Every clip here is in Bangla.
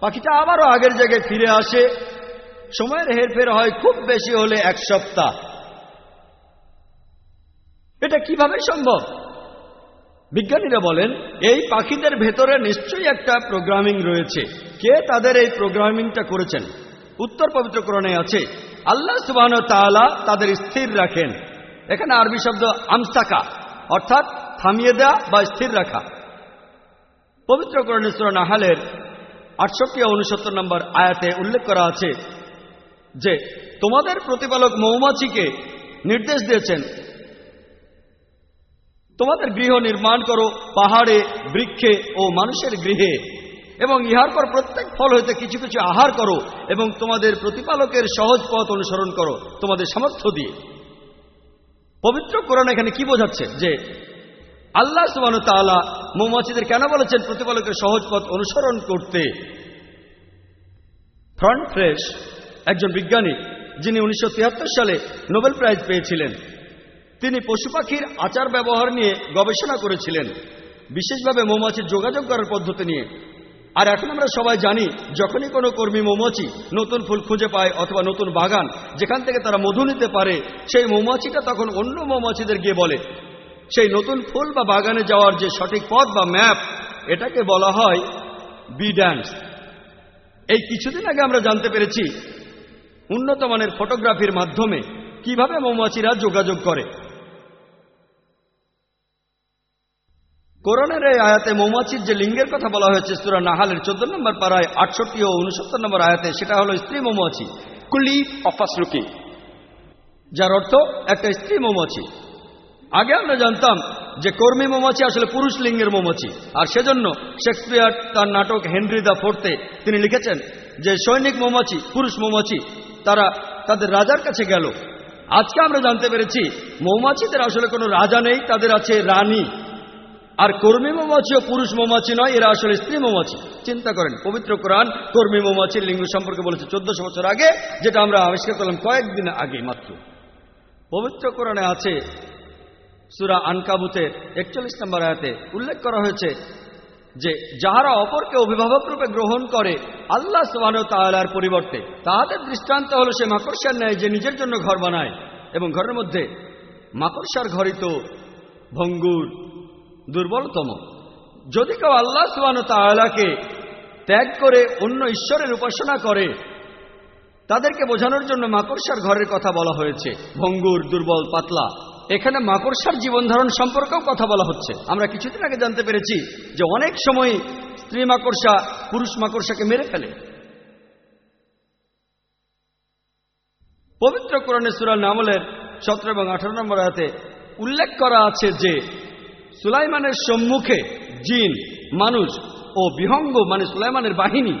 পাখিটা আবারও আগের জায়গায় ফিরে আসে। সময়ের হেরফের হয় খুব বেশি হলে এক সপ্তাহ। এটা কীভাবে সম্ভব? বিজ্ঞানীরা বলেন, এই পাখিদের ভেতরে নিশ্চয়ই একটা প্রোগ্রামিং রয়েছে। কে তাদের এই প্রোগ্রামিংটা করেছেন? উত্তর পবিত্রকরণে আছে, আল্লাহ সুবাহ তাআলা তাদের স্থির রাখেন। এখানে আরবি শব্দ আমস্তাকা অর্থাৎ থামিয়ে দেওয়া বা স্থির রাখা। পবিত্রকরণে সুরা নাহালের আটষট্টি উনসত্তর নম্বর আয়াতে উল্লেখ করা আছে যে, তোমাদের প্রতিপালক মৌমাছিকে নির্দেশ দিয়েছেন, তোমাদের গৃহ নির্মাণ করো পাহাড়ে, বৃক্ষে ও মানুষের গৃহে, এবং ইহার পর প্রত্যেক ফল হইতে কিছু কিছু আহার করো এবং তোমাদের প্রতিপালকের সহজ পথ অনুসরণ করো, তোমাদের সামর্থ্য দিয়ে। পবিত্র কোরআন এখানে কি বোঝাচ্ছে? যে, আল্লাহ সুবান তাআলা মৌমাছিদের কেন বলেছেন? প্রতিপালকের সহজ পথ অনুসরণ করতে। ফ্রন্ট ফ্রেশ একজন বিজ্ঞানী, যিনি উনিশশো সালে নোবেল প্রাইজ পেয়েছিলেন। তিনি পশু পাখির আচার ব্যবহার নিয়ে গবেষণা করেছিলেন, বিশেষভাবে মৌমাছির যোগাযোগ করার পদ্ধতি নিয়ে। আর এখন আমরা সবাই জানি, যখনই কোনো কর্মী মৌমাছি নতুন ফুল খুঁজে পায় অথবা নতুন বাগান, যেখান থেকে তারা মধু নিতে পারে, সেই মৌমাছিটা তখন অন্য মৌমাছিদের গিয়ে বলে সেই নতুন ফুল বা বাগানে যাওয়ার যে সঠিক পথ বা ম্যাপ, এটাকে বলা হয় বি ড্যান্স। এই কিছুদিন আগে আমরা জানতে পেরেছি উন্নত মানের ফটোগ্রাফির মাধ্যমে কীভাবে মৌমাছিরা যোগাযোগ করে। কোরআনের এই আয়াতে মৌমাছির যে লিঙ্গের কথা বলা হয়েছে, সুরা নাহালের চোদ্দ নম্বর পাড়ায় আটষট্টি ও উনসত্তর নম্বর আয়াতে, সেটা হলো স্ত্রী মৌমাছি, কুলি অফাসলুকি যার অর্থ একটা স্ত্রী মৌমাছি। আগে আমরা জানতাম যে কর্মী মৌমাছি আসলে পুরুষ লিঙ্গের মৌমাছি। আর সেজন্য শেক্সপিয়ার তার নাটক হেনরি দা ফোর্তে তিনি লিখেছেন যে সৈনিক মৌমাছি, পুরুষ মৌমাছি, তারা তাদের রাজার কাছে গেল। আজকে আমরা জানতে পেরেছি মৌমাছিদের আসলে কোনো রাজা নেই, তাদের আছে রানী। আর কর্মী মৌমাছি ও পুরুষ মৌমাছি নয়, এরা আসলে স্ত্রী মৌমাছি। চিন্তা করেন, পবিত্র কোরআন কর্মী মৌমাছির লিঙ্গ সম্পর্কে বলেছে চোদ্দশো বছর আগে, যেটা আমরা আবিষ্কার করলাম কয়েকদিন আগে মাত্র। পবিত্র কোরআনে আছে সুরা আনকাবুতের একচল্লিশ নম্বর আয়াতে উল্লেখ করা হয়েছে যে, যাহারা অপরকে অভিভাবক রূপে গ্রহণ করে আল্লাহ সুবাহ তাআলার পরিবর্তে, তাহাদের দৃষ্টান্ত হলো সে মাকড়সার ন্যায় যে নিজের জন্য ঘর বানায় এবং ঘরের মধ্যে মাকড়সার ঘরই তো ভঙ্গুর দুর্বলতম। যদি কেউ আল্লাহ সুবাহ তাআলাকে ত্যাগ করে অন্য ঈশ্বরের উপাসনা করে, তাদেরকে বোঝানোর জন্য মাকড়সার ঘরের কথা বলা হয়েছে। ভঙ্গুর, দুর্বল, পাতলা। এখানে মাকড়সার জীবন ধারণ সম্পর্কেও কথা বলা হচ্ছে। আমরা কিছুদিন আগে জানতে পেরেছি যে অনেক সময় স্ত্রী মাকড়সা পুরুষ মাকড়সাকে মেরে ফেলে। পবিত্র কোরআনে সুরাল নামলের সতেরো এবং আঠারো নম্বর আয়াতে উল্লেখ করা আছে যে, সুলাইমানের সম্মুখে জিন, মানুষ ও বিহঙ্গ মানে সুলাইমানের বাহিনী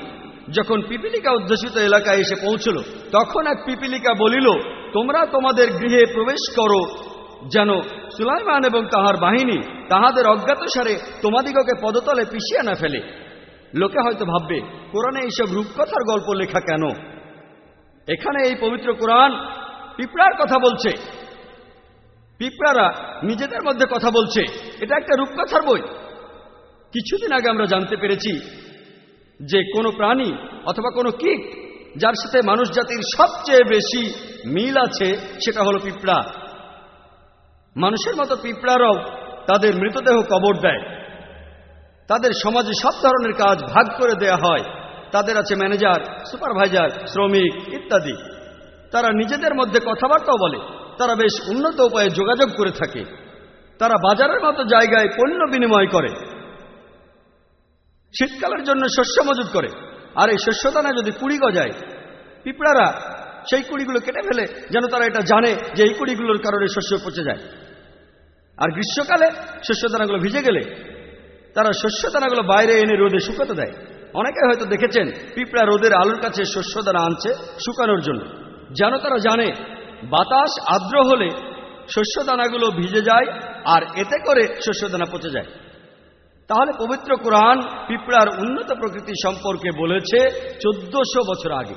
যখন পিপিলিকা উদ্দেশিত এলাকায় এসে পৌঁছল, তখন এক পিপিলিকা বলিল, তোমরা তোমাদের গৃহে প্রবেশ করো যেন সুলাইমান এবং তাহার বাহিনী তাহাদের অজ্ঞাতসারে তোমাদিগকে পদতলে পিছিয়ে না ফেলে। লোকে হয়তো ভাববে, কোরআনে এইসব রূপকথার গল্প লেখা কেন? এখানে এই পবিত্র কোরআন পিঁপড়ার কথা বলছে। পিঁপড়ারা নিজেদের মধ্যে কথা বলছে। এটা একটা রূপকথার বই। কিছুদিন আগে আমরা জানতে পেরেছি যে কোনো প্রাণী অথবা কোনো কীট, যার সাথে মানুষ জাতির সবচেয়ে বেশি মিল আছে, সেটা হলো পিঁপড়া। মানুষের মতো পিঁপড়ারাও তাদের মৃতদেহ কবর দেয়। তাদের সমাজে সব ধরনের কাজ ভাগ করে দেয়া হয়। তাদের আছে ম্যানেজার, সুপারভাইজার, শ্রমিক ইত্যাদি। তারা নিজেদের মধ্যে কথাবার্তাও বলে। তারা বেশ উন্নত উপায়ে যোগাযোগ করে থাকে। তারা বাজারের মতো জায়গায় পণ্য বিনিময় করে। শীতকালের জন্য শস্য মজুত করে। আর এই শস্যদানা যদি কুড়ি গজায়, পিঁপড়ারা সেই কুড়িগুলো কেটে ফেলে, যেন তারা এটা জানে যে এই কুড়িগুলোর কারণে শস্য পচে যায়। আর গ্রীষ্মকালে শস্যদানাগুলো ভিজে গেলে তারা শস্য দানাগুলো বাইরে এনে রোদে শুকাতে দেয়। অনেকে হয়তো দেখেছেন, পিঁপড়া রোদের আলোর কাছে শস্য দানা আনছে শুকানোর জন্য। যেন তারা জানে, বাতাস আর্দ্র হলে শস্যদানাগুলো ভিজে যায় আর এতে করে শস্যদানা পচে যায়। তাহলে পবিত্র কোরআন পিঁপড়ার উন্নত প্রকৃতি সম্পর্কে বলেছে চোদ্দশো বছর আগে।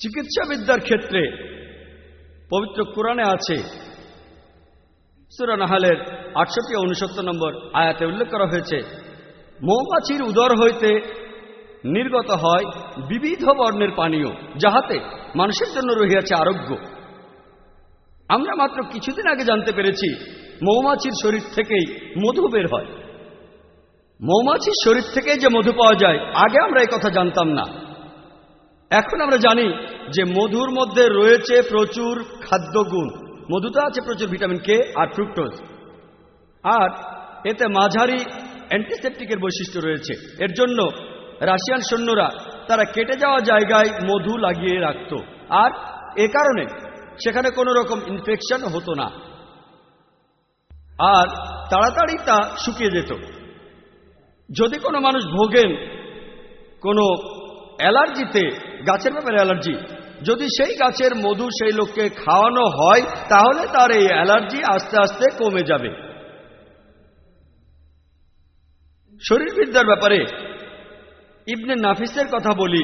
চিকিৎসাবিদ্যার ক্ষেত্রে পবিত্র কোরআনে আছে। সুরানাহালের আটষট্টি উনসত্তর নম্বর আয়াতে উল্লেখ করা হয়েছে, মৌমাছির উদর হইতে নির্গত হয় বিবিধ বর্ণের পানীয়, যাহাতে মানুষের জন্য রহিয়াছে আরোগ্য। আমরা মাত্র কিছুদিন আগে জানতে পেরেছি, মৌমাছির শরীর থেকেই মধু বের হয়। মৌমাছির শরীর থেকে যে মধু পাওয়া যায়, আগে আমরা এই কথা জানতাম না। এখন আমরা জানি যে মধুর মধ্যে রয়েছে প্রচুর খাদ্যগুণ। মধুতে আছে প্রচুর, ভিটামিন কে আর ফ্রুক্টোজ আর এতে মাঝারি অ্যান্টিসেপটিকের বৈশিষ্ট্য রয়েছে। এর জন্য রাশিয়ান সৈন্যরা তারা কেটে যাওয়া জায়গায় মধু লাগিয়ে রাখত। আর এ কারণে সেখানে কোনো রকম ইনফেকশন হতো না। আর তাড়াতাড়ি তা শুকিয়ে যেত। যদি কোনো মানুষ ভোগেন কোনো অ্যালার্জিতে গাছের ব্যাপারে অ্যালার্জি। যদি সেই গাছের মধু সেই লোককে খাওয়ানো হয়, তাহলে তার এই অ্যালার্জি আস্তে আস্তে কমে যাবে। শরীরবিদ্যার ব্যাপারে ইবনে নাফিসের কথা বলি।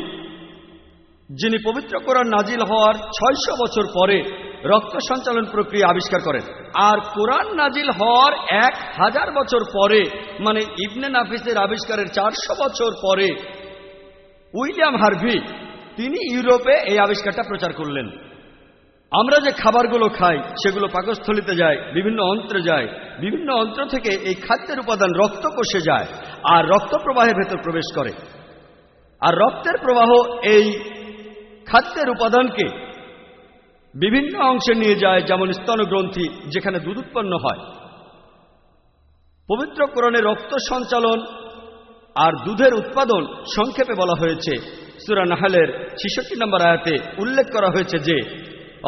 যিনি পবিত্র কোরআন নাজিল হওয়ার ছয়শো বছর পরে রক্ত সঞ্চালন প্রক্রিয়া আবিষ্কার করেন। আর কোরআন নাজিল হওয়ার এক হাজার বছর পরে মানে ইবনে নাফিসের আবিষ্কারের চারশো বছর পরে, উইলিয়াম হার্ভি তিনি ইউরোপে এই আবিষ্কারটা প্রচার করলেন। আমরা যে খাবারগুলো খাই, সেগুলো পাকস্থলিতে যায়, বিভিন্ন অন্ত্রে যায়, বিভিন্ন অন্ত্র থেকে এই খাদ্যের উপাদান রক্ত কোষে যায় আর রক্ত প্রবাহের ভেতর প্রবেশ করে। আর রক্তের প্রবাহ এই খাদ্যের উপাদানকে বিভিন্ন অংশে নিয়ে যায়, যেমন স্তনগ্রন্থি, যেখানে দুধ উৎপন্ন হয়। পবিত্র কোরণে রক্ত সঞ্চালন আর দুধের উৎপাদন সংক্ষেপে বলা হয়েছে। সুরা নাহালের ছিষট্টি নম্বর আয়াতে উল্লেখ করা হয়েছে যে,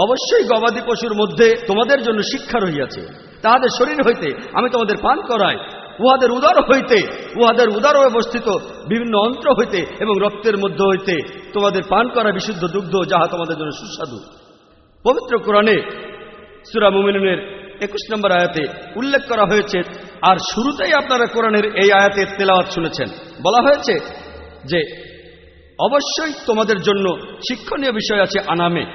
অবশ্যই গবাদি পশুর মধ্যে তোমাদের জন্য শিক্ষা রহিয়াছে। তাহাদের শরীর হইতে আমি তোমাদের পান করাই, উহাদের উদার হইতে, উহাদের উদার অবস্থিত বিভিন্ন অন্ত্র হইতে এবং রক্তের মধ্যে হইতে তোমাদের পান করা বিশুদ্ধ দুগ্ধ যাহা তোমাদের জন্য সুস্বাদু। পবিত্র কোরআনে সুরা মুমিনের একুশ নম্বর আয়াতে উল্লেখ করা হয়েছে, আর শুরুতেই আপনারা কোরআনের এই আয়াতের তেলাওয়াত শুনেছেন। বলা হয়েছে যে অবশ্যই তোমাদের জন্য শিক্ষণীয় বিষয় আছে আনামে।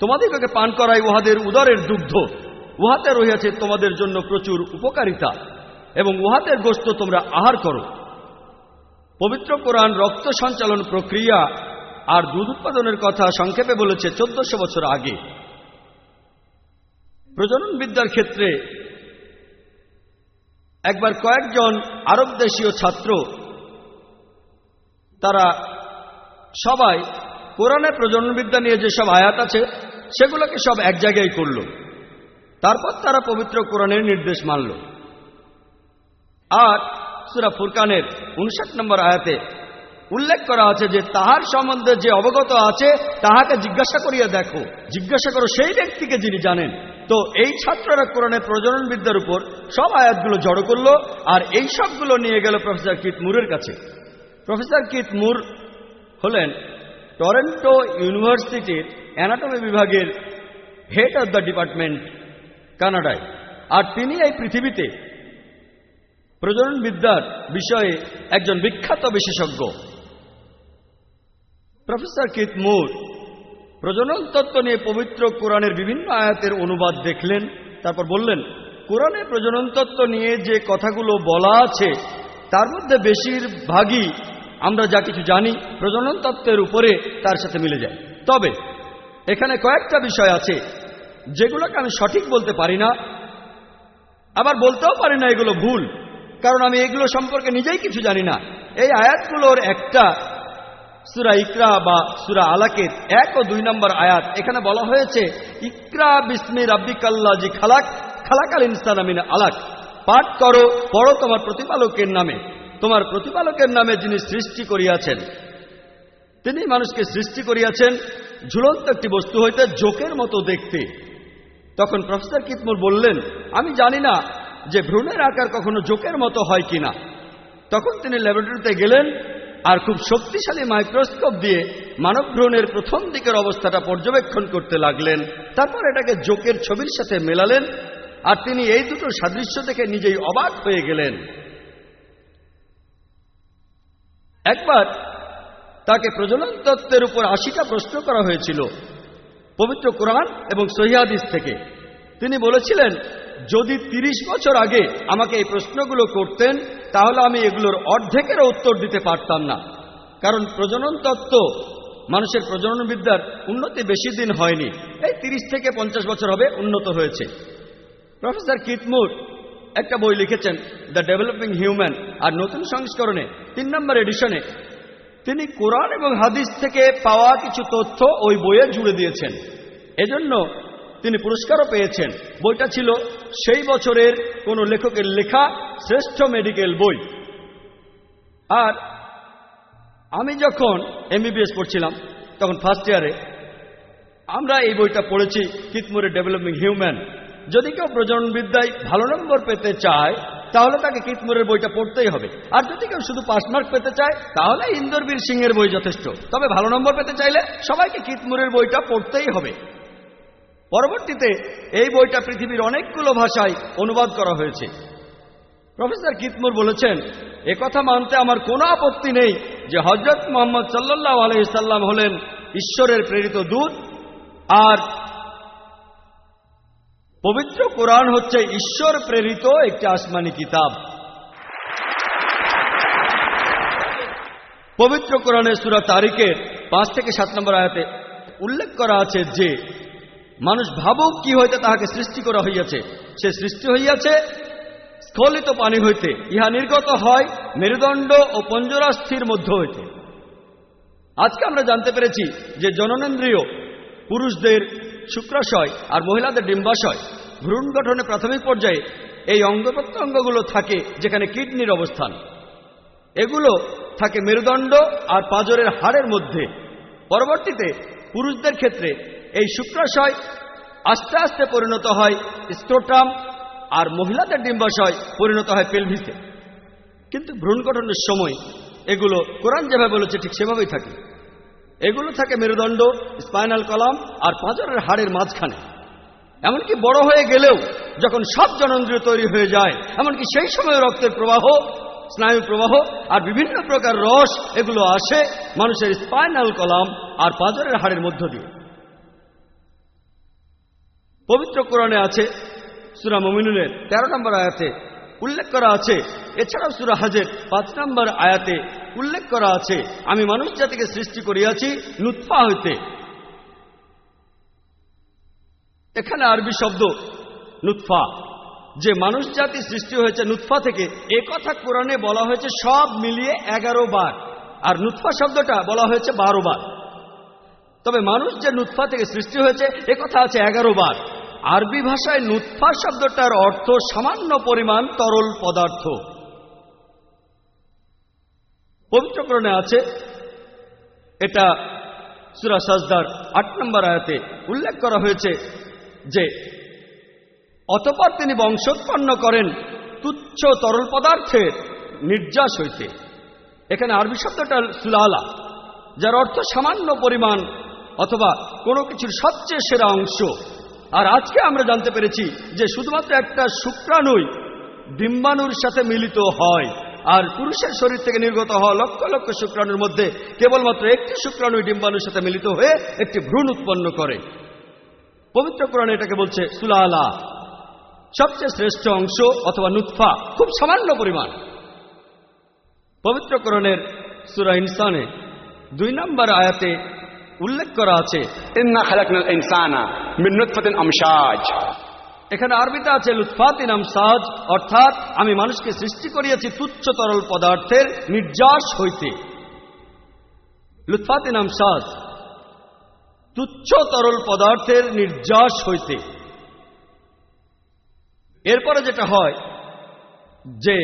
তোমাদেরকে পান করাই উহাদের উদরের দুগ্ধ। উহাতে রহিয়াছে তোমাদের জন্য প্রচুর উপকারিতা এবং উহাদের গোস্ত তোমরা আহার করো। পবিত্র কোরআন রক্ত সঞ্চালন প্রক্রিয়া আর দুধ উৎপাদনের কথা সংক্ষেপে বলেছে চোদ্দশো বছর আগে। প্রজনন বিদ্যার ক্ষেত্রে একবার কয়েকজন আরব দেশীয় ছাত্র তারা সবাই কোরআনে প্রজননবিদ্যা নিয়ে যেসব আয়াত আছে, সেগুলোকে সব এক জায়গায় করল। তারপর তারা পবিত্র কোরআনের নির্দেশ মানল। আর সুরা ফুরকানের উনষাট নম্বর আয়াতে উল্লেখ করা আছে যে, তাহার সম্বন্ধে যে অবগত আছে, তাহাকে জিজ্ঞাসা করিয়া দেখো। জিজ্ঞাসা করো সেই ব্যক্তিকে যিনি জানেন। তো এই ছাত্ররা কোরআনের প্রজনন বিদ্যার উপর সব আয়াতগুলো জড়ো করল, আর এই সবগুলো নিয়ে গেল প্রফেসর কিত মুরের কাছে। প্রফেসর কিত মুর হলেন টরেন্টো ইউনিভার্সিটির অ্যানাটমি বিভাগের হেড অব দ্য ডিপার্টমেন্ট, কানাডায়। আর তিনি এই পৃথিবীতে প্রজনন বিদ্যার বিষয়ে একজন বিখ্যাত বিশেষজ্ঞ। প্রফেসর কিত মুর প্রজনন তত্ত্ব নিয়ে পবিত্র কোরআনের বিভিন্ন আয়াতের অনুবাদ দেখলেন, তারপর বললেন, কোরআনে প্রজনন তত্ত্ব নিয়ে যে কথাগুলো বলা আছে, তার মধ্যে বেশিরভাগই আমরা যা কিছু জানি প্রজনন তত্ত্বের উপরে তার সাথে মিলে যায়। তবে, এখানে কয়েকটা বিষয় আছে যেগুলোকে আমি সঠিক বলতে পারি না, আবার বলতেও পারি না এগুলো ভুল, কারণ আমি এগুলো সম্পর্কে নিজেই কিছু জানি না। এই আয়াতগুলোর একটা সুরা ইকরা বা সুরা আলাকের এক ও দুই নম্বর আয়াত, এখানে বলা হয়েছে, ইকরা বিসমি রাব্বিকাল্লা জি খালাক, খালাকাল ইনসানামিন আলাক। পাঠ করো, পড়ো তোমার প্রতিপালকের নামে। তোমার প্রতিপালকের নামে যিনি সৃষ্টি করিয়াছেন, তিনি মানুষকে সৃষ্টি করিয়াছেন ঝুলন্ত একটি বস্তু হইতে জোকের মতো দেখতে। তখন প্রফেসর কিতমুর বললেন, আমি জানি না যে ভ্রূণের আকার কখনো জোকের মতো হয় কিনা। তখন তিনি ল্যাবরেটরিতে গেলেন আর খুব শক্তিশালী মাইক্রোস্কোপ দিয়ে মানব ভ্রূণের প্রথম দিকের অবস্থাটা পর্যবেক্ষণ করতে লাগলেন। তারপর এটাকে জোকের ছবির সাথে মেলালেন আর তিনি এই দুটো সাদৃশ্য দেখে নিজেই অবাক হয়ে গেলেন। একবার তাকে প্রজনন তত্ত্বের উপর আশিটা প্রশ্ন করা হয়েছিল পবিত্র কোরআন এবং সহিয়াদিস থেকে। তিনি বলেছিলেন, যদি ৩০ বছর আগে আমাকে এই প্রশ্নগুলো করতেন, তাহলে আমি এগুলোর অর্ধেকেরও উত্তর দিতে পারতাম না। কারণ প্রজনন তত্ত্ব মানুষের প্রজনন বিদ্যার উন্নতি বেশি দিন হয়নি। এই ৩০ থেকে পঞ্চাশ বছর হবে উন্নত হয়েছে। প্রফেসর কিতমুর একটা বই লিখেছেন, দ্য ডেভেলপিং হিউম্যান আর নতুন সংস্করণে, তিন নম্বর এডিশনে। তিনি কোরআন এবং হাদিস থেকে পাওয়া কিছু তথ্য ওই বইয়ে জুড়ে দিয়েছেন। এজন্য তিনি পুরস্কারও পেয়েছেন। বইটা ছিল সেই বছরের কোনো লেখকের লেখা শ্রেষ্ঠ মেডিকেল বই। আর আমি যখন এমবিবিএস পড়ছিলাম, তখন ফার্স্ট ইয়ারে আমরা এই বইটা পড়েছি কিতমুরের ডেভেলপিং হিউম্যান। যদি কেউ প্রজননবিদ্যায় ভালো নম্বর পেতে চায়, তাহলে তাকে কিতমুরের বইটা পড়তেই হবে। আর যদি কেউ শুধু পাস মার্ক পেতে চায়, তাহলে ইন্দরবীর সিংহের বই যথেষ্ট। তবে ভালো নম্বর পেতে চাইলে সবাইকে কিতমুরের বইটা পড়তেই হবে। পরবর্তীতে এই বইটা পৃথিবীর অনেকগুলো ভাষায় অনুবাদ করা হয়েছে। প্রফেসর কিতমুর বলেছেন কথা মানতে আমার কোনো আপত্তি নেই যে হজরত মোহাম্মদ সাল্লাহ আলহিসাল্লাম হলেন ঈশ্বরের প্রেরিত দূত আর পবিত্র কোরআন হচ্ছে ঈশ্বর প্রেরিত একটি আসমানি কিতাব। পবিত্র কোরআনের সুরা তারিখের পাঁচ থেকে সাত নম্বর আয়াতে উল্লেখ করা আছে যে, মানুষ ভাবুক কি হইতে তাহাকে সৃষ্টি করা হইয়াছে। সে সৃষ্টি হইয়াছে, স্খলিত পানি হইতে, ইহা নির্গত হয় মেরুদণ্ড ও পঞ্জরাস্থির মধ্য হইতে। আজকে আমরা জানতে পেরেছি যে জননেন্দ্রিয় পুরুষদের শুক্রাশয় আর মহিলাদের ডিম্বাশয়। ভ্রূণ গঠনে প্রাথমিক পর্যায়ে এই অঙ্গ প্রত্যঙ্গগুলো থাকে যেখানে কিডনির অবস্থান। এগুলো থাকে মেরুদণ্ড আর পাজরের হাড়ের মধ্যে। পরবর্তীতে পুরুষদের ক্ষেত্রে এই শুক্রাশয় আস্তে আস্তে পরিণত হয় স্ক্রোটাম আর মহিলাদের ডিম্বাশয় পরিণত হয় পেলভিসে। কিন্তু ভ্রূণ গঠনের সময় এগুলো কোরআন যেভাবে বলেছে ঠিক সেভাবেই থাকে। এগুলো থাকে মেরুদণ্ড, স্পাইনাল কলাম আর পাঁজরের হাড়ের মাঝখানে। এমনকি বড় হয়ে গেলেও যখন সব জনন্দ্রিয় তৈরি হয়ে যায়, এমনকি সেই সময় রক্তের প্রবাহ, স্নায়ু প্রবাহ আর বিভিন্ন প্রকার রস, এগুলো আসে মানুষের স্পাইনাল কলাম আর পাঁজরের হাড়ের মধ্য দিয়ে। পবিত্র কোরআনে আছে, সুরা মমিনুলের তেরো নম্বর আয়াতে উল্লেখ করা আছে, এছাড়াও সুরা হাজের পাঁচ নম্বর আয়াতে উল্লেখ করা আছে, আমি মানুষ জাতিকে সৃষ্টি করিয়াছি নুৎফা হইতে। এখানে আরবি শব্দ নুৎফা যে মানুষ জাতি সৃষ্টি হয়েছে নুৎফা থেকে, এ কথা কোরআনে বলা হয়েছে সব মিলিয়ে এগারো বার। আর নুৎফা শব্দটা বলা হয়েছে বারো বার। তবে মানুষ যে নুৎফা থেকে সৃষ্টি হয়েছে, এ কথা আছে এগারো বার। আরবি ভাষায় নুৎফা শব্দটার অর্থ সামান্য পরিমাণ তরল পদার্থ। পবিত্রকরণে আছে। এটা সুরা সাজদার আট নম্বর আয়াতে উল্লেখ করা হয়েছে যে, অতপর তিনি বংশোৎপন্ন করেন তুচ্ছ তরল পদার্থের নির্যাস হইতে। এখানে আরবি শব্দটা সুলালা, যার অর্থ সামান্য পরিমাণ অথবা কোনো কিছুর সবচেয়ে সেরা অংশ। আর আজকে আমরা জানতে পেরেছি যে শুধুমাত্র একটা শুক্রাণুই ডিম্বাণুর সাথে মিলিত হয়। আর পুরুষের শরীর থেকে নির্গত হওয়া লক্ষ লক্ষ শুক্রাণুর মধ্যে কেবলমাত্র একটি শুক্রাণু ডিম্বাণুর সাথে মিলিত হয়ে একটি ভ্রূণ উৎপন্ন করে। পবিত্র কোরআন এটাকে বলছে সুলালা। সবচেয়ে শ্রেষ্ঠ অংশ অথবা নুৎফা, খুব সামান্য পরিমাণ। পবিত্র সুরা ইনসানে দুই নম্বর আয়াতে উল্লেখ করা আছে আমশাজ। এখানে আরবিতে আছে লুৎফাতিন আমসাজ অর্থাৎ আমি মানুষকে সৃষ্টি করিয়াছি তুচ্ছ তরল পদার্থের নির্যাস হইতে। লুৎফাতিন আমসাজ তুচ্ছ তরল পদার্থের নির্যাস হইতে। এরপরে যেটা হয়, যে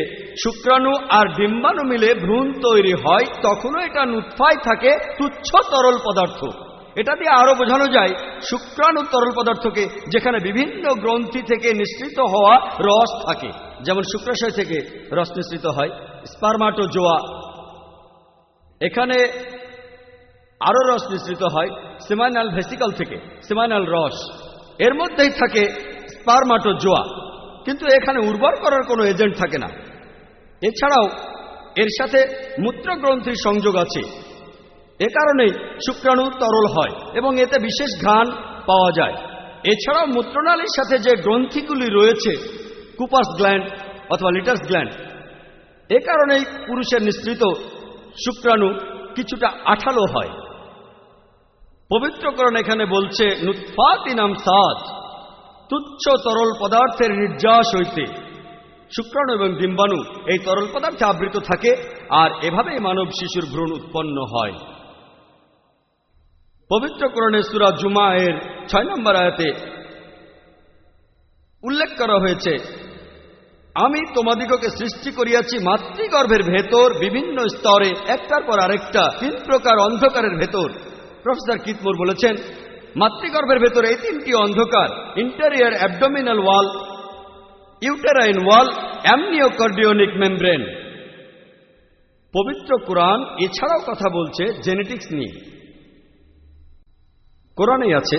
শুক্রাণু আর ডিম্বাণু মিলে ভ্রূণ তৈরি হয়, তখনও এটা নুৎফায় থাকে তুচ্ছ তরল পদার্থ। এটা দিয়ে আরও বোঝানো যায়, শুক্রাণু তরল পদার্থকে যেখানে বিভিন্ন গ্রন্থি থেকে নিঃসৃত হওয়া রস থাকে, যেমন শুক্রাশয় থেকে রস নিঃসৃত হয় স্পারমাটো জোয়া এখানে আরও রস নিঃসৃত হয়, সেমাইনাল ভেসিকাল থেকে, সেমাইনাল রস। এর মধ্যেই থাকে স্পারমাটো জোয়া কিন্তু এখানে উর্বর করার কোনো এজেন্ট থাকে না। এছাড়াও এর সাথে মূত্রগ্রন্থির সংযোগ আছে। এ কারণেই শুক্রাণু তরল হয় এবং এতে বিশেষ ঘ্রাণ পাওয়া যায়। এছাড়াও মূত্রনালীর সাথে যে গ্রন্থিগুলি রয়েছে, কুপাস গ্ল্যান্ড অথবা লিটাস গ্ল্যান্ড, এ কারণেই পুরুষের নিঃসৃত শুক্রাণু কিছুটা আঠালো হয়। পবিত্রকরণ এখানে বলছে নুৎফাতিনাম সাজ তুচ্ছ তরল পদার্থের নির্যাস হইতে। শুক্রাণু এবং ডিম্বাণু এই তরল পদার্থে আবৃত থাকে আর এভাবেই মানব শিশুর ভ্রূণ উৎপন্ন হয়। পবিত্রকরণে সুরা জুমা এর ছয় নম্বর আয়াতে উল্লেখ করা হয়েছে, আমি তোমাদিগকে সৃষ্টি করিয়াছি মাতৃগর্ভের ভেতর বিভিন্ন স্তরে, একটার পর আরেকটা, তিন প্রকার অন্ধকারের ভেতর। প্রফেসর কিতমুর বলেছেন, মাতৃগর্ভের ভেতর এই তিনটি অন্ধকার interior abdominal wall uterine wall amniochorionic membrane পবিত্র কোরআন এছাড়াও কথা বলছে জেনেটিক্স নিয়ে। কোরআনেই আছে।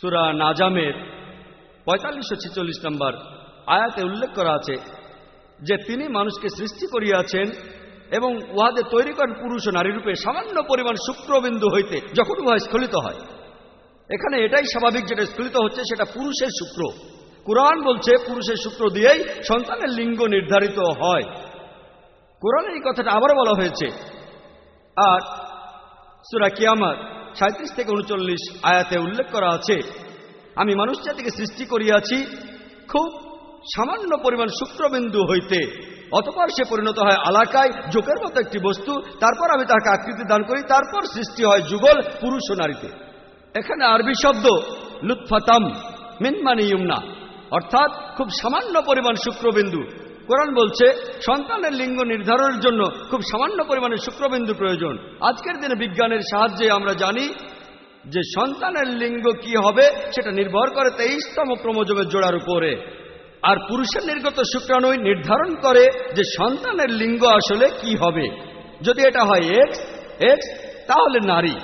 সুরা নাজামের পঁয়তাল্লিশশো ছেচল্লিশ নম্বর আয়াতে উল্লেখ করা আছে যে তিনি মানুষকে সৃষ্টি করিয়াছেন এবং উহাদের তৈরি করেন পুরুষ ও নারীরূপে সামান্য পরিমাণ শুক্রবিন্দু হইতে যখন উহা স্খলিত হয়। এখানে এটাই স্বাভাবিক যেটা স্খলিত হচ্ছে, সেটা পুরুষের শুক্র। কোরআন বলছে পুরুষের শুক্র দিয়েই সন্তানের লিঙ্গ নির্ধারিত হয়। কোরআনের এই কথাটা আবারও বলা হয়েছে। আর সুরা কিয়ামত সাঁত্রিশ থেকে উনচল্লিশ আয়াতে উল্লেখ করা আছে। আমি মানুষ জাতিকে সৃষ্টি করিয়াছি খুব সামান্য পরিমাণ শুক্রবিন্দু হইতে, অতপর সে পরিণত হয় আলাকায় জোকের মতো একটি বস্তু, তারপর আমি তাকে আকৃতি দান করি, তারপর সৃষ্টি হয় যুগল পুরুষ ও নারীতে। এখানে আরবি শব্দ লুৎফাতাম মিনমানি ইউমনা, অর্থাৎ খুব সামান্য পরিমাণ শুক্রবিন্দু কোরআন বলছে, সন্তানের লিঙ্গ নির্ধারণের জন্য খুব সামান্য পরিমাণে শুক্রবিন্দু প্রয়োজন। আজকের দিনে বিজ্ঞানের সাহায্যে আমরা জানি যে সন্তানের লিঙ্গ কি হবে, সেটা নির্ভর করে তেইশতম ক্রমজমের জোড়ার উপরে। আর পুরুষের নির্গত শুক্রাণুই নির্ধারণ করে যে সন্তানের লিঙ্গ আসলে কি হবে। যদি এটা হয় এক্স এক্স তাহলে নারী।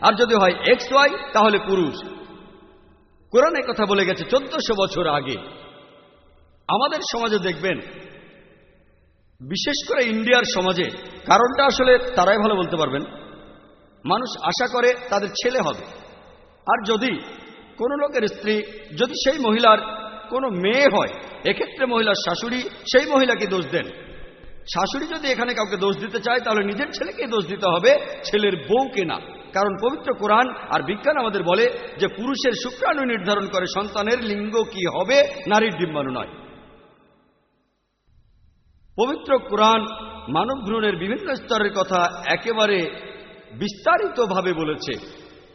আর যদি হয় এক্স ওয়াই তাহলে পুরুষ। কোরআন কথা বলে গেছে চোদ্দশো বছর আগে। আমাদের সমাজে দেখবেন, বিশেষ করে ইন্ডিয়ার সমাজে, কারণটা আসলে তারাই ভালো বলতে পারবেন, মানুষ আশা করে তাদের ছেলে হবে। আর যদি কোনো লোকের স্ত্রী, যদি সেই মহিলার কোনো মেয়ে হয়, এক্ষেত্রে মহিলার শাশুড়ি, সেই মহিলাকে দোষ দেন। শাশুড়ি যদি এখানে কাউকে দোষ দিতে চায়, তাহলে নিজের ছেলেকে দোষ দিতে হবে, ছেলের বউকে না। কারণ পবিত্র কোরআন আর বিজ্ঞান আমাদের বলে যে পুরুষের শুক্রাণু নির্ধারণ করে সন্তানের লিঙ্গ কি হবে, নারীর ডিম্বাণু নয়। পবিত্র কোরআন মানব ভ্রূণের বিভিন্ন স্তরের কথা একেবারে বিস্তারিতভাবে বলেছে।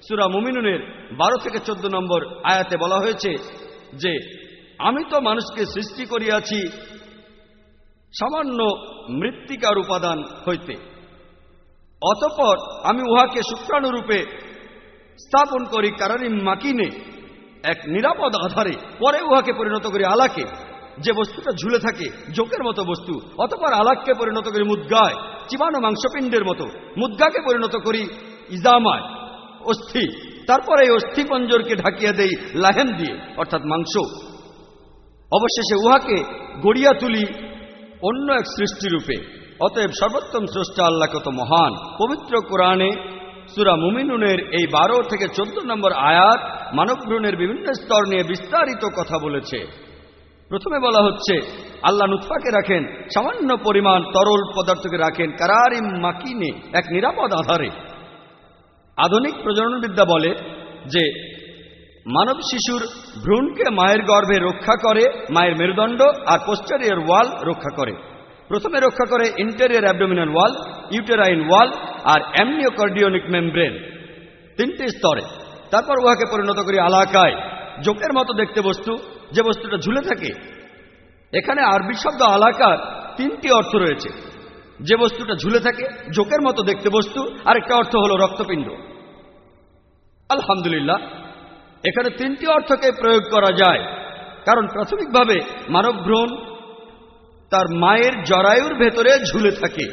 সুরা মুমিনুনের বারো থেকে চোদ্দ নম্বর আয়াতে বলা হয়েছে যে, আমি তো মানুষকে সৃষ্টি করিয়াছি সামান্য মৃত্তিকার উপাদান হইতে। অতপর আমি উহাকে শুক্রাণুরূপে স্থাপন করি কারারিম মাকিনে এক নিরাপদ আধারে, পরে উহাকে পরিণত করি আলাকে। যে বস্তুটা ঝুলে থাকে, জোকের মতো বস্তু, অতপর আলাককে পরিণত করি মুদ্গায়, চিবানো মাংসপিণ্ডের মতো, মুদ্গাকে পরিণত করি ইজামায়, অস্থি, তারপরে এই অস্থি পঞ্জরকে ঢাকিয়ে দেই লাহেন দিয়ে, অর্থাৎ মাংস। অবশেষে উহাকে গড়িয়া তুলি অন্য এক সৃষ্টিরূপে অতএব সর্বোত্তম স্রষ্টা আল্লাহ কত মহান। পবিত্র কোরআনে সুরা মুমিনুনের এই বারো থেকে চোদ্দ নম্বর আয়াত মানব ভ্রূণের বিভিন্ন স্তর নিয়ে বিস্তারিত কথা বলেছে। প্রথমে বলা হচ্ছে, আল্লাহ নুৎফাকে রাখেন, সামান্য পরিমাণ তরল পদার্থকে রাখেন কারারিম মাকিনে, এক নিরাপদ আধারে। আধুনিক প্রজননবিদ্যা বলে যে, মানব শিশুর ভ্রূণকে মায়ের গর্ভে রক্ষা করে, মায়ের মেরুদণ্ড আর পোস্টারিয়ার ওয়াল রক্ষা করে। প্রথমে রক্ষা করে interior abdominal wall uterine wall আর অ্যামনিওকার্ডিওনিক মেমব্রেন তিনটি স্তরে। তারপর উহাকে পরিণত করি আলাকায়, জোকের মতো দেখতে বস্তু যে বস্তুটা ঝুলে থাকে। এখানে আরবি শব্দ আলাকার তিনটি অর্থ রয়েছে। যে বস্তুটা ঝুলে থাকে জোকের মতো দেখতে বস্তু, আরেকটা অর্থ হলো রক্তপিণ্ড। আলহামদুলিল্লাহ, এখানে তিনটি অর্থকে প্রয়োগ করা যায়। কারণ প্রাথমিকভাবে মানব ভ্রূণ তার মায়ের জরায়ুর ভেতরে ঝুলে থাকে।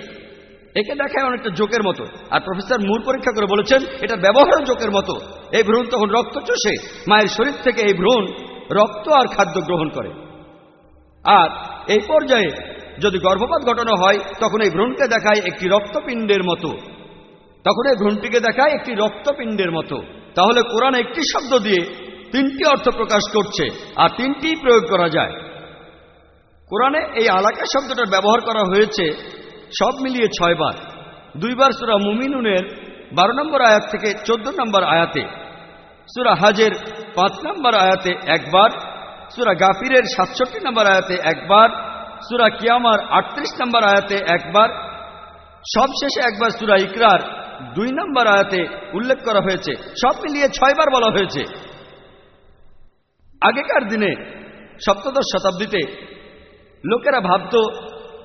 একে দেখায় অনেকটা জোকের মতো। আর প্রফেসর মুর পরীক্ষা করে বলেছেন, এটা ব্যবহার জোকের মতো। এই ভ্রূণ তখন রক্ত চষে মায়ের শরীর থেকে এই ভ্রূণ রক্ত আর খাদ্য গ্রহণ করে। আর এই পর্যায়ে যদি গর্ভপাত ঘটানো হয়, তখন এই ভ্রূণকে দেখায় একটি রক্তপিণ্ডের মতো। তখন এই ভ্রূণটিকে দেখায় একটি রক্তপিণ্ডের মতো। তাহলে কোরআন একটি শব্দ দিয়ে তিনটি অর্থ প্রকাশ করছে, আর তিনটি প্রয়োগ করা যায়। কোরআনে এই আলাকা শব্দটার ব্যবহার করা হয়েছে সব মিলিয়ে ছয়বার। দুইবার সুরা মুমিনুনের বারো নম্বর আয়াত থেকে চোদ্দ নম্বর আয়াতে। সুরা হাজের পাঁচ নম্বর আয়াতে একবার, সুরা গাফিরের সাতষট্টি নম্বর আয়াতে একবার, সুরা কিয়ামার আটত্রিশ নম্বর আয়াতে একবার, সবশেষে একবার সুরা ইকরার দুই নম্বর আয়াতে উল্লেখ করা হয়েছে। সব মিলিয়ে ছয়বার বলা হয়েছে। আগেকার দিনে সপ্তদশ শতাব্দীতে লোকেরা ভাবত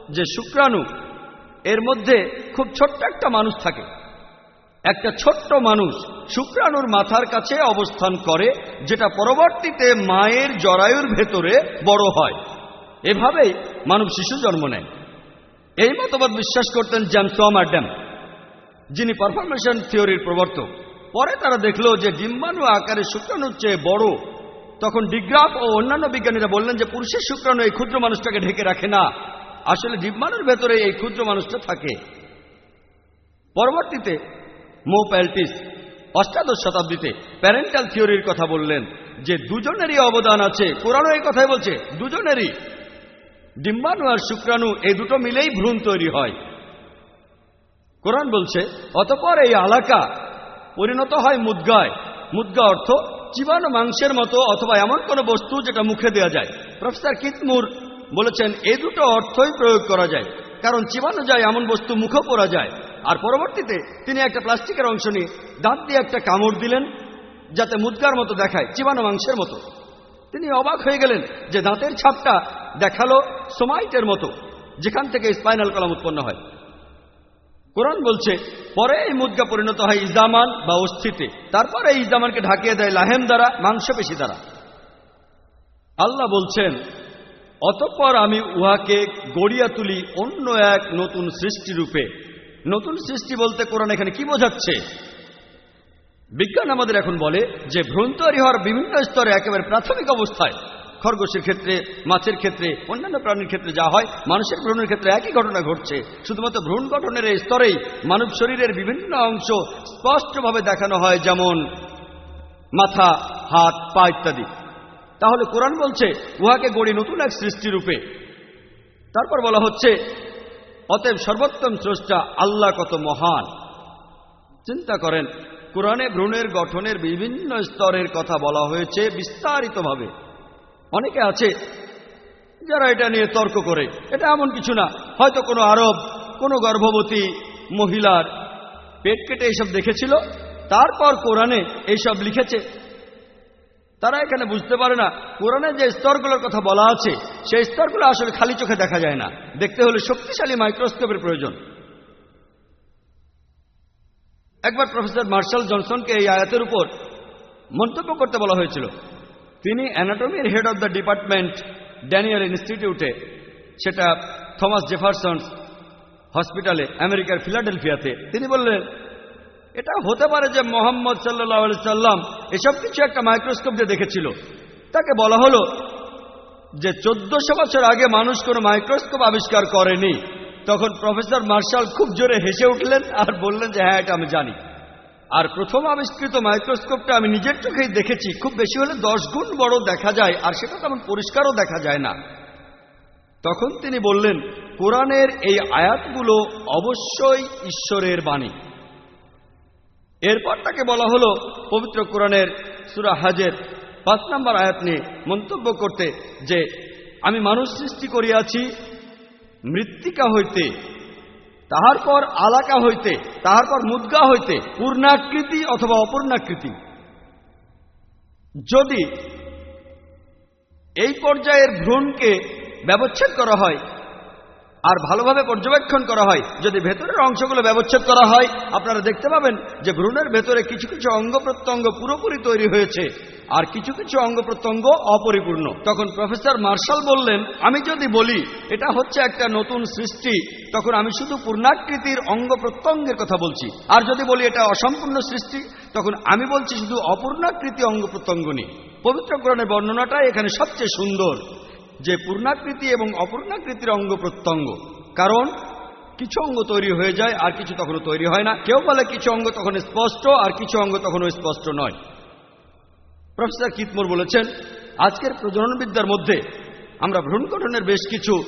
যে শুক্রাণু এর মধ্যে খুব ছোট্ট একটা মানুষ থাকে। একটা ছোট্ট মানুষ শুক্রাণুর মাথার কাছে অবস্থান করে, যেটা পরবর্তীতে মায়ের জরায়ুর ভেতরে বড় হয়। এভাবেই মানব শিশু জন্ম নেয়। এই মতবাদ বিশ্বাস করতেন জেমস ওয়ামারড্যাম যিনি পারফরমেশন থিওরির প্রবর্তক। পরে তারা দেখল যে ডিম্বাণু আকারে শুক্রাণুর চেয়ে বড়। তখন ডিগ্রাফ ও অন্যান্য বিজ্ঞানীরা বললেন যে পুরুষের শুক্রাণু এই ক্ষুদ্র মানুষটাকে ঢেকে রাখে না। আসলে ডিম্বাণুর ভেতরে এই ক্ষুদ্র মানুষটা থাকে। পরবর্তীতে মো প্যালটিস, অষ্টাদশ শতাব্দীতে প্যারেন্টাল থিওরির কথা বললেন যে দুজনেরই অবদান আছে। কোরআনও এই কথাই বলছে, দুজনেরই। ডিম্বাণু আর শুক্রাণু এই দুটো মিলেই ভ্রূণ তৈরি হয়। কোরআন বলছে, অতপর এই আলাকা পরিণত হয় মুদ্গায়। মুদ্গা অর্থ জীবাণু মাংসের মতো অথবা এমন কোনো বস্তু যেটা মুখে দেওয়া যায়। প্রফেসর কিতমুর বলেছেন এই দুটো অর্থই প্রয়োগ করা যায়। কারণ চিবানো যায়, এমন বস্তু মুখে পড়া যায়। আর পরবর্তীতে তিনি একটা প্লাস্টিকের অংশ নিয়ে দাঁত দিয়ে একটা কামড় দিলেন, যাতে মুদ্গার মতো দেখায় চিবানো মাংসের মতো। তিনি অবাক হয়ে গেলেন যে দাঁতের ছাপটা দেখাল সোমাইটের মতো, যেখান থেকে স্পাইনাল কলাম উৎপন্ন হয়। কোরআন বলছে, পরে এই মুদ্গা পরিণত হয় ইজামান বা অস্থিতে। তারপরে এই ইজামানকে ঢাকিয়ে দেয় লাহেম দ্বারা, মাংসপেশি দ্বারা। আল্লাহ বলছেন, অতঃপর আমি উহাকে গড়িয়া তুলি অন্য এক নতুন সৃষ্টি রূপে নতুন সৃষ্টি বলতে কোরআন এখানে কি বোঝাচ্ছে? বিজ্ঞান আমাদের এখন বলে যে ভ্রূণ হওয়ার বিভিন্ন স্তরে একেবারে প্রাথমিক অবস্থায় খরগোশের ক্ষেত্রে, মাছের ক্ষেত্রে, অন্যান্য প্রাণীর ক্ষেত্রে যা হয়, মানুষের ভ্রূণের ক্ষেত্রে একই ঘটনা ঘটছে। শুধুমাত্র ভ্রূণ গঠনের এই স্তরেই মানব শরীরের বিভিন্ন অংশ স্পষ্টভাবে দেখানো হয়, যেমন মাথা, হাত, পা ইত্যাদি। তাহলে কোরআন বলছে, উহাকে গড়ি নতুন এক সৃষ্টিরূপে। তারপর বলা হচ্ছে অতএব সর্বোত্তম স্রষ্টা আল্লাহ কত মহান। চিন্তা করেন, কোরআনে ভ্রূণের গঠনের বিভিন্ন স্তরের কথা বলা হয়েছে বিস্তারিতভাবে। অনেকে আছে যারা এটা নিয়ে তর্ক করে, এটা এমন কিছু না। হয়তো কোনো আরব, কোনো গর্ভবতী মহিলার পেট কেটে এইসব দেখেছিল, তারপর কোরআনে এইসব লিখেছে। তারা এখানে বুঝতে পারে না। কোরআনে যে স্তরগুলোর কথা বলা আছে, সেই স্তরগুলো আসলে খালি চোখে দেখা যায় না। দেখতে হলে শক্তিশালী মাইক্রোস্কোপের প্রয়োজন। একবার প্রফেসর মার্শাল জনসনকে এই আয়াতের উপর মন্তব্য করতে বলা হয়েছিল। তিনি অ্যানাটমির head of the department Daniel ইনস্টিটিউটে সেটা থমাস জেফারসন্স হসপিটালে, আমেরিকার ফিলাডেলফিয়াতে। তিনি বললেন এটা হতে পারে যে মোহাম্মদ সাল্লাহ সাল্লাম এসব কিছু একটা মাইক্রোস্কোপ দিয়ে দেখেছিল। তাকে বলা হলো যে চোদ্দশো বছর আগে মানুষ কোনো মাইক্রোস্কোপ আবিষ্কার করেনি। তখন প্রফেসর মার্শাল খুব জোরে হেসে উঠলেন আর বললেন যে হ্যাঁ এটা আমি জানি। আর প্রথম আবিষ্কৃত মাইক্রোস্কোপটা আমি নিজের চোখেই দেখেছি। খুব বেশি হলে দশ গুণ বড় দেখা যায় আর সেটা তেমন পরিষ্কারও দেখা যায় না। তখন তিনি বললেন, কোরআনের এই আয়াতগুলো অবশ্যই ঈশ্বরের বাণী। এরপর তাকে বলা হলো, পবিত্র কোরআনের সুরা হাজের পাঁচ নম্বর আয়াত নিয়ে মন্তব্য করতে যে, আমি মানুষ সৃষ্টি করিয়াছি মৃত্তিকা হইতে, তাহার পর আলাকা হইতে, তাহার পর মুদ্গা হইতে, পূর্ণাকৃতি অথবা অপূর্ণাকৃতি। যদি এই পর্যায়ের ভ্রূণকে ব্যবচ্ছেদ করা হয় আর ভালোভাবে পর্যবেক্ষণ করা হয়। যদি ভেতরের অংশগুলো ব্যবচ্ছেদ করা হয়, আপনারা দেখতে পাবেন যে ভ্রূণের ভেতরে কিছু কিছু অঙ্গ প্রত্যঙ্গ পুরোপুরি তৈরি হয়েছে আর কিছু কিছু অঙ্গ প্রত্যঙ্গ অপরিপূর্ণ। তখন প্রফেসর মার্শাল বললেন, আমি যদি বলি, এটা হচ্ছে একটা নতুন সৃষ্টি, তখন আমি শুধু পূর্ণাকৃতির অঙ্গ প্রত্যঙ্গের কথা বলছি। আর যদি বলি এটা অসম্পূর্ণ সৃষ্টি, তখন আমি বলছি শুধু অপূর্ণাকৃতি অঙ্গ প্রত্যঙ্গ নিয়ে পবিত্র গ্রহণের বর্ণনাটাই এখানে সবচেয়ে সুন্দর। যে পূর্ণাকৃতি এবং অপূর্ণাকৃতির অঙ্গ প্রত্যঙ্গ। কারণ কিছু অঙ্গ তৈরি হয়ে যায়, আর কিছু তখনও তৈরি হয় না। কেউ বলে কিছু অঙ্গ তখন স্পষ্ট, আর কিছু অঙ্গ তখনও স্পষ্ট নয়। প্রফেসর কিতমোর বলেছেন, আজকের প্রজননবিদ্যার মধ্যে আমরা ভ্রূণ গঠনের বেশ কিছু